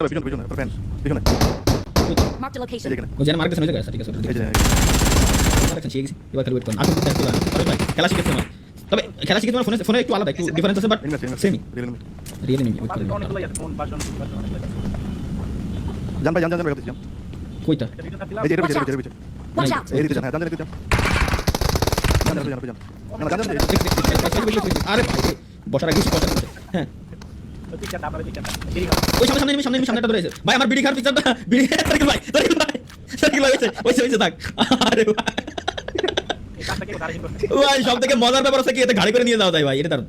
পিছনে পিছনে তোর ফ্যান পিছনে ও ঠিক আছে শিখে গেছি এবার খালি করুন আসুন দেখতে পারেন ভাই খেলা শিখেছি আমার তবে খেলা শিখেছি আমার ফোনে ফোনে একটু আলাদা একটু ডিফারেন্স আছে বাট সেমই রিয়েল এনিমি জান ভাই জান জান জান জান কইতা এটা ভিডিওটা দিলাম এই যে এর Watch পিছনে পিছনে Watch Right. out. এই দিকে জান হ্যাঁ জান জান জান জান জান জান জান না জান জান আরে বসার আগে বসার হ্যাঁ ওই সামনে ভাই সব থেকে মজার ব্যাপার হচ্ছে কি এতে গাড়ি করে নিয়ে যাওয়া যায় ভাই এটা দারুণ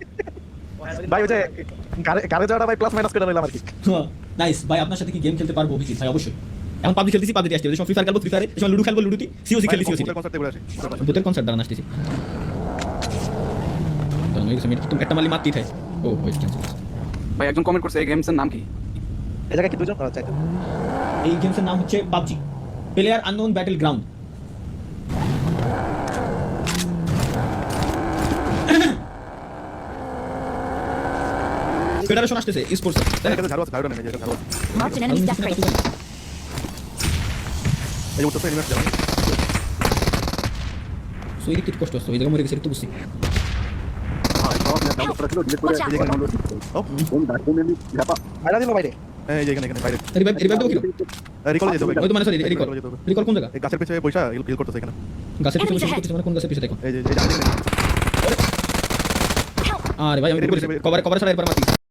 ভাই ওই যে গাড়ি যাওয়াটা ভাই প্লাস মাইনাস করে নিলাম আর কি নাইস ভাই আপনার সাথে কি গেম খেলতে পারব অভিজিৎ ভাই অবশ্যই এখন পাবজি খেলতেছি পাবজি আসছে যখন ফ্রি ফায়ার খেলব ফ্রি ফায়ারে যখন লুডু খেলব লুডুটি সিওসি খেলি সিওসি কনসার্টে বলে আসি ভূতের কনসার্ট দাঁড়ান আসতেছি একটা মালি মারতেই থাকে ও হয়েছে ভাই একজন কমেন্ট করছে এই গেমসের নাম কি? এই জায়গায় কি দুজন? আচ্ছা এই গেমসের নাম হচ্ছে PUBG. Player unknown battle ground federation আসতেছে স্পোর্টস আছে ঝাড়ু নেই এই যে ঝাড়ু আছে। Marked an enemy's death crate. এই যে উত্তরটা এনিমি আছে সো এই দিকটা একটু কষ্ট হচ্ছে ওই জায়গায় মরে গেছে একটু বুঝছি Watch out. বাইরে দিল বাইরে। এই যে এখানে এখানে বাইরে। রিভাইভ রিভাইভ দেবো কি? রিকল যেতে হবে ওই তো মানে সরি রিকল রিকল কোন জায়গা? গাছের পিছনে পয়সা হিল করতেছে এখানে। গাছের পিছনে বসে করতেছে মানে কোন গাছের পিছনে দেখো? এই যে আরে ভাই আমি কভার কভার ছাড়া এরপর মারছি।